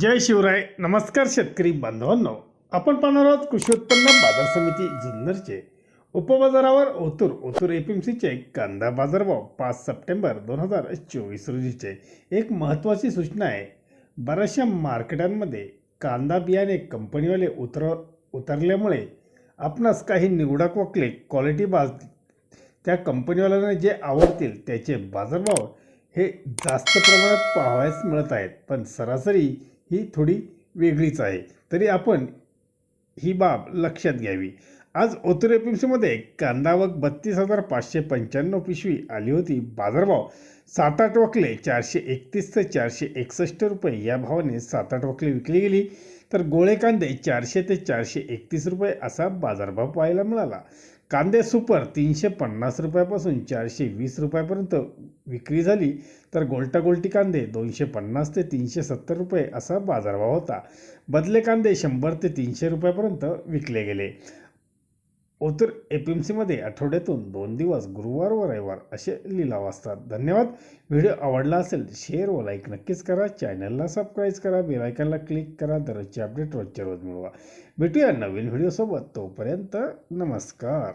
जय शिवराय. नमस्कार शेतकरी बांधवांनो. आपण पाहणार आहोत कृषी उत्पन्न बाजार समिती जुन्नरचे. उपबाजारावर ओतूर ओतूर एफ एम सीचे कांदा बाजारभाव पाच सप्टेंबर दोन हजार चोवीस रोजीचे. एक महत्त्वाची सूचना आहे. बऱ्याचशा मार्केटांमध्ये कांदा बियाणे कंपनीवाले उतर उतरल्यामुळे आपणास काही निवडक वाकले क्वालिटी बाज त्या कंपनीवाल्यांना जे आवडतील त्याचे बाजारभाव हे जास्त प्रमाणात पाहावयास मिळत आहेत. पण सरासरी ही थोडी वेगळीच आहे. तरी आपण ही बाब लक्षात घ्यावी. आज ओतूर एफ कांदावक कांदा व बत्तीस हजार पाचशे पंच्याण्णव पिशवी आली होती. बाजारभाव सात आठ वकले चारशे एकतीस ते चारशे एकसष्ट रुपये. या भावाने सात आठ वकले विकली गेली. तर गोळे कांदे चारशे ते चारशे एकतीस रुपये असा बाजारभाव पाहायला मिळाला. कांदे सुपर तीनशे पन्नास रुपयापासून चारशे वीस रुपयापर्यंत विक्री झाली. तर गोल्टा गोलटी कांदे दोनशे पन्नास ते तीनशे सत्तर रुपये असा बाजारभाव होता. बदले कांदे शंभर ते तीनशे रुपयापर्यंत विकले गेले. ओतूर पी एम सीमध्ये आठवड्यातून दोन दिवस गुरुवार व रविवार असे लिलाव असतात. धन्यवाद. व्हिडिओ आवडला असेल शेअर व लाईक नक्कीच करा. चॅनलला सबस्क्राईब करा. बेलायकनला क्लिक करा. दररोजचे अपडेट रोजच्या रोज मिळवा. भेटूया नवीन व्हिडिओसोबत तोपर्यंत नमस्कार.